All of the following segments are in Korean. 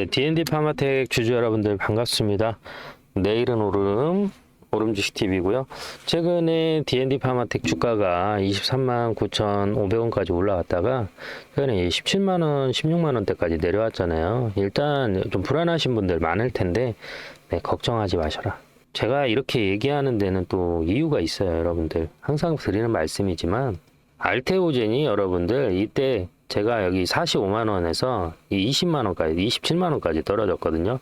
네, D&D 파마텍 주주 여러분들 반갑습니다. 내일은 오름 오름 주식 TV고요. 최근에 D&D 파마텍 주가가 23만 9,500원까지 올라갔다가 최근에 17만 원, 16만 원대까지 내려왔잖아요. 일단 좀 불안하신 분들 많을 텐데 네, 걱정하지 마셔라. 제가 이렇게 얘기하는 데는 또 이유가 있어요, 여러분들. 항상 드리는 말씀이지만 알테오젠이 여러분들 이때 제가 여기 45만 원에서 이 20만 원까지 27만 원까지 떨어졌거든요.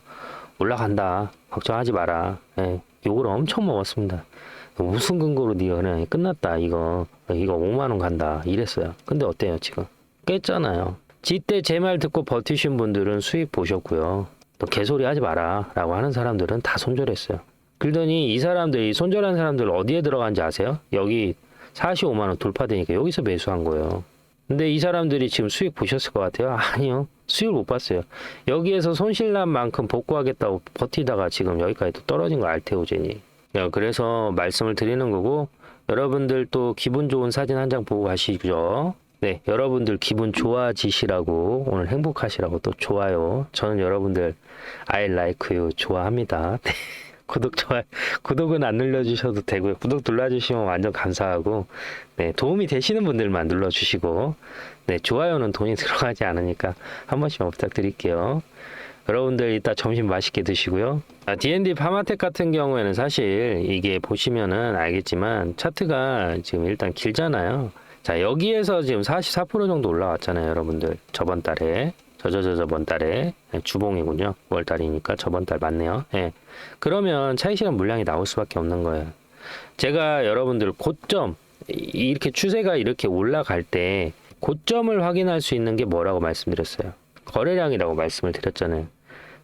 올라간다. 걱정하지 마라. 예, 욕을 엄청 먹었습니다. 무슨 근거로 네 연애 끝났다 이거 이거 5만 원 간다 이랬어요. 근데 어때요 지금 깼잖아요. 지때 제 말 듣고 버티신 분들은 수익 보셨고요. 또 개소리 하지 마라 라고 하는 사람들은 다 손절했어요. 그러더니 이 사람들이 손절한 사람들 어디에 들어간지 아세요? 여기 45만 원 돌파되니까 여기서 매수한 거예요. 근데 이 사람들이 지금 수익 보셨을 것 같아요? 아니요. 수익을 못 봤어요. 여기에서 손실난 만큼 복구하겠다고 버티다가 지금 여기까지 또 떨어진 거 알테오젠이. 야, 그래서 말씀을 드리는 거고 여러분들 또 기분 좋은 사진 한 장 보고 가시죠. 네, 여러분들 기분 좋아지시라고 오늘 행복하시라고 또 좋아요. 저는 여러분들 I like you 좋아합니다. 네. 구독 좋아요. 구독은 안 눌러주셔도 되고요. 구독 눌러주시면 완전 감사하고 네, 도움이 되시는 분들만 눌러주시고 네, 좋아요는 돈이 들어가지 않으니까 한 번씩만 부탁드릴게요. 여러분들 이따 점심 맛있게 드시고요. 아, D&D 파마텍 같은 경우에는 사실 이게 보시면은 알겠지만 차트가 지금 일단 길잖아요. 자 여기에서 지금 44% 정도 올라왔잖아요, 여러분들 저번 달에 저저저 저번 달에 네, 주봉이군요. 9월 달이니까 저번 달 맞네요. 예. 그러면 차익 실현 물량이 나올 수밖에 없는 거예요. 제가 여러분들 고점 이- 이렇게 추세가 이렇게 올라갈 때 고점을 확인할 수 있는 게 뭐라고 말씀드렸어요. 거래량이라고 말씀을 드렸잖아요.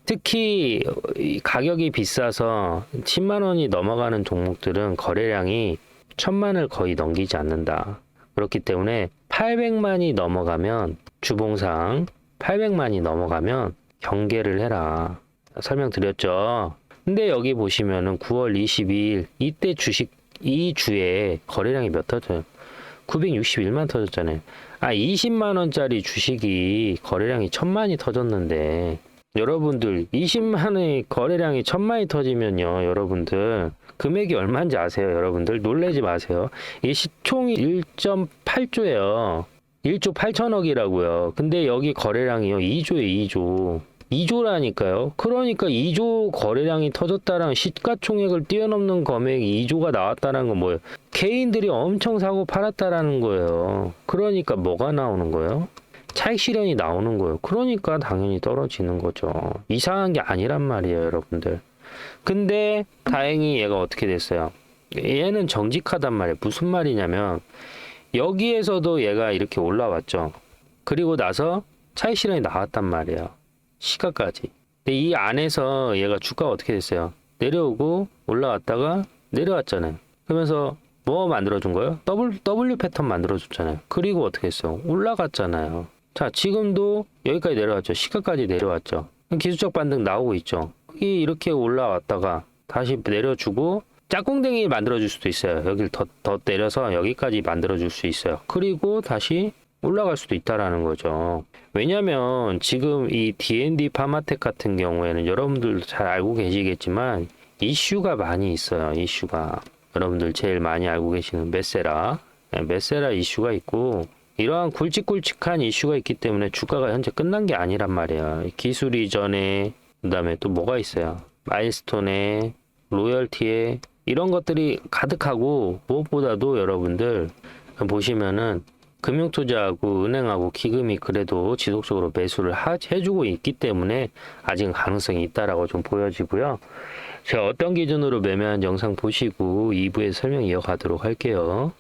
특히 이 가격이 비싸서 10만 원이 넘어가는 종목들은 거래량이 천만을 거의 넘기지 않는다. 그렇기 때문에 800만이 넘어가면 주봉상 800만이 넘어가면 경계를 해라. 설명드렸죠. 근데 여기 보시면은 9월 22일 이때 주식 이 주에 거래량이 몇 터져요? 961만 터졌잖아요. 아 20만 원짜리 주식이 거래량이 천만이 터졌는데 여러분들 20만의 거래량이 천만이 터지면요 여러분들 금액이 얼마인지 아세요 여러분들 놀래지 마세요 이 시총이 1.8조예요 1조 8천억이라고요 근데 여기 거래량이요 2조에 2조 2조라니까요 그러니까 2조 거래량이 터졌다라는 시가총액을 뛰어넘는 금액이 2조가 나왔다는 건 뭐예요 개인들이 엄청 사고 팔았다라는 거예요 그러니까 뭐가 나오는 거예요 차익 실현이 나오는 거예요. 그러니까 당연히 떨어지는 거죠. 이상한 게 아니란 말이에요, 여러분들. 근데 다행히 얘가 어떻게 됐어요? 얘는 정직하단 말이에요. 무슨 말이냐면 여기에서도 얘가 이렇게 올라왔죠. 그리고 나서 차익 실현이 나왔단 말이에요. 시가까지. 근데 이 안에서 얘가 주가가 어떻게 됐어요? 내려오고 올라왔다가 내려왔잖아요. 그러면서 뭐 만들어준 거예요? W, W 패턴 만들어줬잖아요. 그리고 어떻게 했어요? 올라갔잖아요. 자, 지금도 여기까지 내려왔죠. 시가까지 내려왔죠. 기술적 반등 나오고 있죠. 이 이렇게 올라왔다가 다시 내려주고 짝꿍댕이 만들어줄 수도 있어요. 여기를 더, 더 내려서 여기까지 만들어줄 수 있어요. 그리고 다시 올라갈 수도 있다라는 거죠. 왜냐면 지금 이 D&D 파마텍 같은 경우에는 여러분들도 잘 알고 계시겠지만 이슈가 많이 있어요. 이슈가. 여러분들 제일 많이 알고 계시는 메세라. 네, 메세라 이슈가 있고 이러한 굵직굵직한 이슈가 있기 때문에 주가가 현재 끝난 게 아니란 말이에요. 기술 이전에 그다음에 또 뭐가 있어요? 마일스톤에 로열티에 이런 것들이 가득하고 무엇보다도 여러분들 보시면은 금융투자하고 은행하고 기금이 그래도 지속적으로 매수를 하, 해주고 있기 때문에 아직 가능성이 있다라고 좀 보여지고요. 제가 어떤 기준으로 매매한 영상 보시고 2부에 설명 이어가도록 할게요.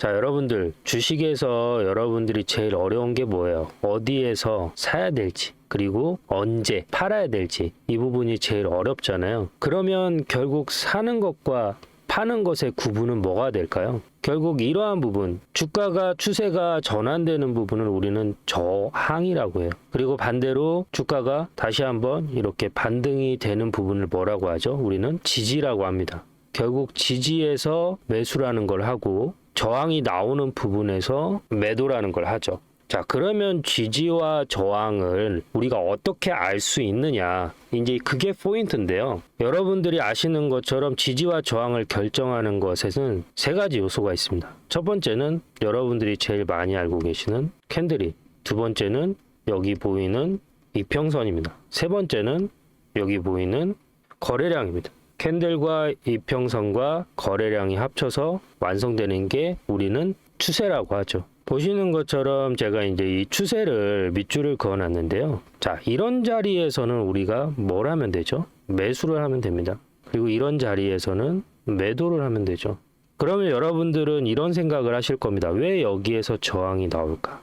자, 여러분들, 주식에서 여러분들이 제일 어려운 게 뭐예요? 어디에서 사야 될지, 그리고 언제 팔아야 될지, 이 부분이 제일 어렵잖아요. 그러면 결국 사는 것과 파는 것의 구분은 뭐가 될까요? 결국 이러한 부분, 주가가 추세가 전환되는 부분을 우리는 저항이라고 해요. 그리고 반대로 주가가 다시 한번 이렇게 반등이 되는 부분을 뭐라고 하죠? 우리는 지지라고 합니다. 결국 지지에서 매수라는 걸 하고 저항이 나오는 부분에서 매도라는 걸 하죠. 자, 그러면 지지와 저항을 우리가 어떻게 알 수 있느냐? 이제 그게 포인트인데요. 여러분들이 아시는 것처럼 지지와 저항을 결정하는 것에는 세 가지 요소가 있습니다. 첫 번째는 여러분들이 제일 많이 알고 계시는 캔들이. 두 번째는 여기 보이는 이평선입니다. 세 번째는 여기 보이는 거래량입니다. 캔들과 이평선과 거래량이 합쳐서 완성되는 게 우리는 추세라고 하죠. 보시는 것처럼 제가 이제 이 추세를 밑줄을 그어 놨는데요. 자, 이런 자리에서는 우리가 뭘 하면 되죠? 매수를 하면 됩니다. 그리고 이런 자리에서는 매도를 하면 되죠. 그러면 여러분들은 이런 생각을 하실 겁니다. 왜 여기에서 저항이 나올까?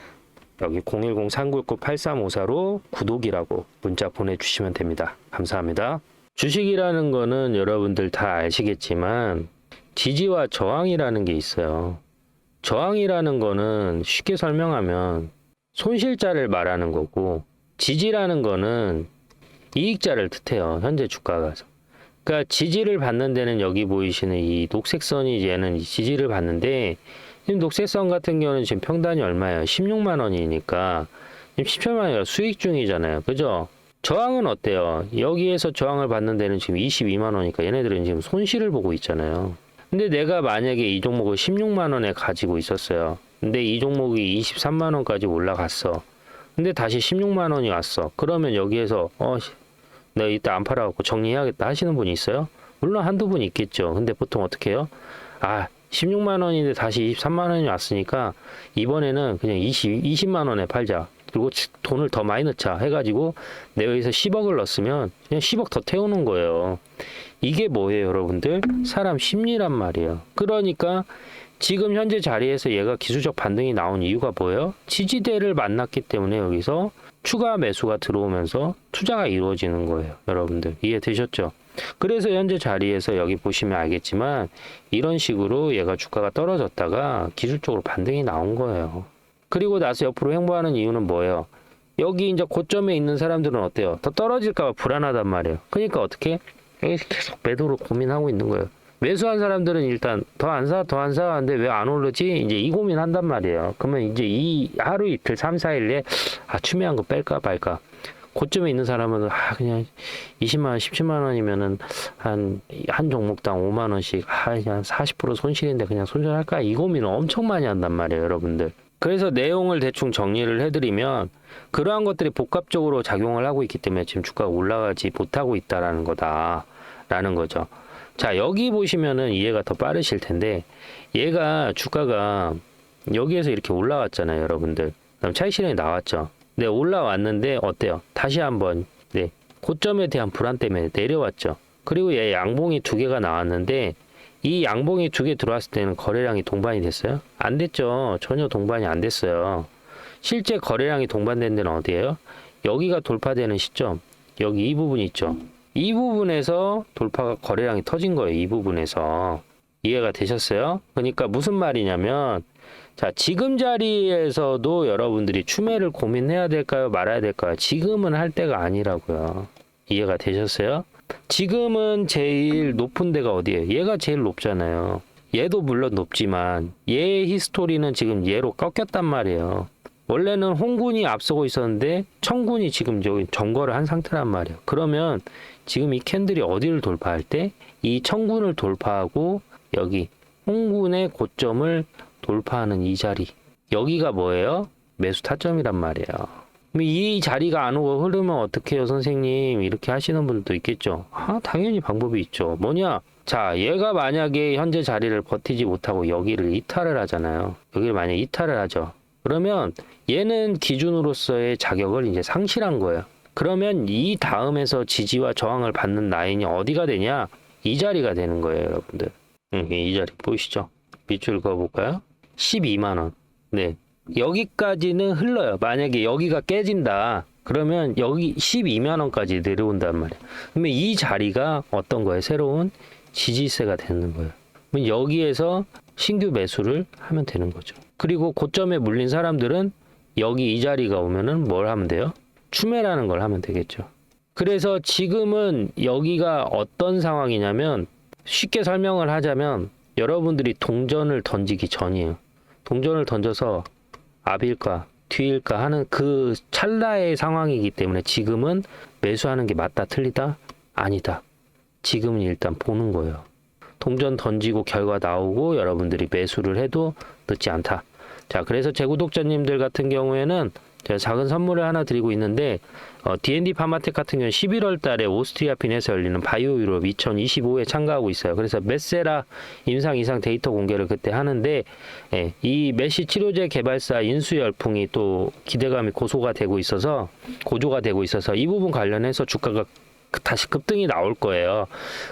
여기 010-399-8354로 구독이라고 문자 보내주시면 됩니다. 감사합니다. 주식이라는 거는 여러분들 다 아시겠지만 지지와 저항이라는 게 있어요. 저항이라는 거는 쉽게 설명하면 손실자를 말하는 거고 지지라는 거는 이익자를 뜻해요. 현재 주가가. 그러니까 지지를 받는 데는 여기 보이시는 이 녹색 선이 얘는 이 지지를 받는데 지금 녹색 선 같은 경우는 지금 평단이 얼마예요? 16만 원이니까 지금 17만 원이 수익 중이잖아요. 그죠? 저항은 어때요? 여기에서 저항을 받는 데는 지금 22만 원이니까 얘네들은 지금 손실을 보고 있잖아요. 근데 내가 만약에 이 종목을 16만 원에 가지고 있었어요. 근데 이 종목이 23만 원까지 올라갔어. 근데 다시 16만 원이 왔어. 그러면 여기에서 어 씨, 내가 이때 안 팔아갖고 정리해야겠다 하시는 분이 있어요? 물론 한두 분 있겠죠. 근데 보통 어떻게 해요? 아 16만 원인데 다시 23만 원이 왔으니까 이번에는 그냥 20, 20만 원에 팔자. 그리고 치- 돈을 더 많이 넣자 해가지고 여기서 10억을 넣었으면 그냥 10억 더 태우는 거예요. 이게 뭐예요, 여러분들? 사람 심리란 말이에요. 그러니까 지금 현재 자리에서 얘가 기술적 반등이 나온 이유가 뭐예요? 지지대를 만났기 때문에 여기서 추가 매수가 들어오면서 투자가 이루어지는 거예요. 여러분들 이해되셨죠? 그래서 현재 자리에서 여기 보시면 알겠지만 이런 식으로 얘가 주가가 떨어졌다가 기술적으로 반등이 나온 거예요. 그리고 나서 옆으로 행보하는 이유는 뭐예요? 여기 이제 고점에 있는 사람들은 어때요? 더 떨어질까봐 불안하단 말이에요. 그러니까 어떻게? 여기서 계속 매도로 고민하고 있는 거예요. 매수한 사람들은 일단 더 안 사, 더 안 사, 하는데 왜 안 오르지? 이제 이 고민 한단 말이에요. 그러면 이제 이 하루 이틀, 3, 4일에 아, 추매한 거 뺄까 말까. 고점에 있는 사람은 아, 그냥 20만 원, 17만 원이면은 한, 한 종목당 5만 원씩, 아, 그냥 40% 손실인데 그냥 손절할까? 이 고민을 엄청 많이 한단 말이에요, 여러분들. 그래서 내용을 대충 정리를 해드리면 그러한 것들이 복합적으로 작용을 하고 있기 때문에 지금 주가가 올라가지 못하고 있다라는 거다라는 거죠. 자 여기 보시면은 이해가 더 빠르실 텐데 얘가 주가가 여기에서 이렇게 올라왔잖아요, 여러분들. 그럼 차익 실현이 나왔죠. 네 올라왔는데 어때요? 다시 한번 네 고점에 대한 불안 때문에 내려왔죠. 그리고 얘 양봉이 두 개가 나왔는데 이 양봉이 두 개 들어왔을 때는 거래량이 동반이 됐어요? 안 됐죠. 전혀 동반이 안 됐어요. 실제 거래량이 동반된 데는 어디예요? 여기가 돌파되는 시점. 여기 이 부분 있죠. 이 부분에서 돌파가 거래량이 터진 거예요. 이 부분에서. 이해가 되셨어요? 그러니까 무슨 말이냐면 자, 지금 자리에서도 여러분들이 추매를 고민해야 될까요? 말아야 될까요? 지금은 할 때가 아니라고요. 이해가 되셨어요? 지금은 제일 높은 데가 어디예요? 얘가 제일 높잖아요. 얘도 물론 높지만 얘의 히스토리는 지금 얘로 꺾였단 말이에요. 원래는 홍군이 앞서고 있었는데 청군이 지금 여기 점거를 한 상태란 말이에요. 그러면 지금 이 캔들이 어디를 돌파할 때 이 청군을 돌파하고 여기 홍군의 고점을 돌파하는 이 자리 여기가 뭐예요? 매수 타점이란 말이에요. 이 자리가 안 오고 흐르면 어떻게 해요, 선생님? 이렇게 하시는 분들도 있겠죠. 아, 당연히 방법이 있죠. 뭐냐? 자, 얘가 만약에 현재 자리를 버티지 못하고 여기를 이탈을 하잖아요. 여기를 만약에 이탈을 하죠. 그러면 얘는 기준으로서의 자격을 이제 상실한 거예요. 그러면 이 다음에서 지지와 저항을 받는 라인이 어디가 되냐? 이 자리가 되는 거예요, 여러분들. 응, 이 자리 보이시죠? 밑줄 그어볼까요? 12만원. 네. 여기까지는 흘러요. 만약에 여기가 깨진다. 그러면 여기 12만원까지 내려온단 말이에요. 그러면 이 자리가 어떤 거예요? 새로운 지지세가 되는 거예요. 그럼 여기에서 신규 매수를 하면 되는 거죠. 그리고 고점에 물린 사람들은 여기 이 자리가 오면은 뭘 하면 돼요? 추매라는 걸 하면 되겠죠. 그래서 지금은 여기가 어떤 상황이냐면 쉽게 설명을 하자면 여러분들이 동전을 던지기 전이에요. 동전을 던져서 앞일까 뒤일까 하는 그 찰나의 상황이기 때문에 지금은 매수하는 게 맞다 틀리다 아니다. 지금은 일단 보는 거예요. 동전 던지고 결과 나오고 여러분들이 매수를 해도 늦지 않다. 자, 그래서 제 구독자님들 같은 경우에는 제가 작은 선물을 하나 드리고 있는데 어, D&D 파마텍 같은 경우는 11월 달에 오스트리아 핀에서 열리는 바이오 유럽 2025에 참가하고 있어요. 그래서 메세라 임상 이상 데이터 공개를 그때 하는데 예, 이 메시 치료제 개발사 인수 열풍이 또 기대감이 고소가 되고 있어서 고조가 되고 있어서 이 부분 관련해서 주가가 다시 급등이 나올 거예요.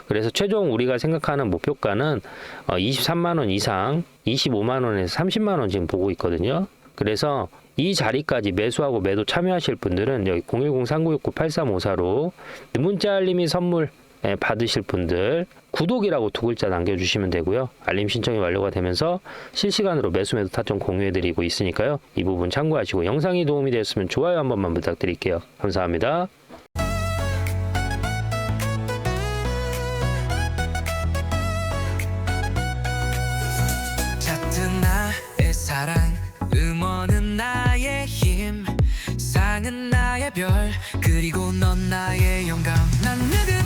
그래서 최종 우리가 생각하는 목표가는 어, 23만 원 이상, 25만 원에서 30만 원 지금 보고 있거든요. 그래서 이 자리까지 매수하고 매도 참여하실 분들은 여기 010-3969-8354로 문자 알림이 선물 예, 받으실 분들 구독이라고 두 글자 남겨주시면 되고요. 알림 신청이 완료가 되면서 실시간으로 매수 매도 타점 공유해드리고 있으니까요. 이 부분 참고하시고 영상이 도움이 되었으면 좋아요 한 번만 부탁드릴게요. 감사합니다. 별. 그리고 넌 나의 영감. 난 내게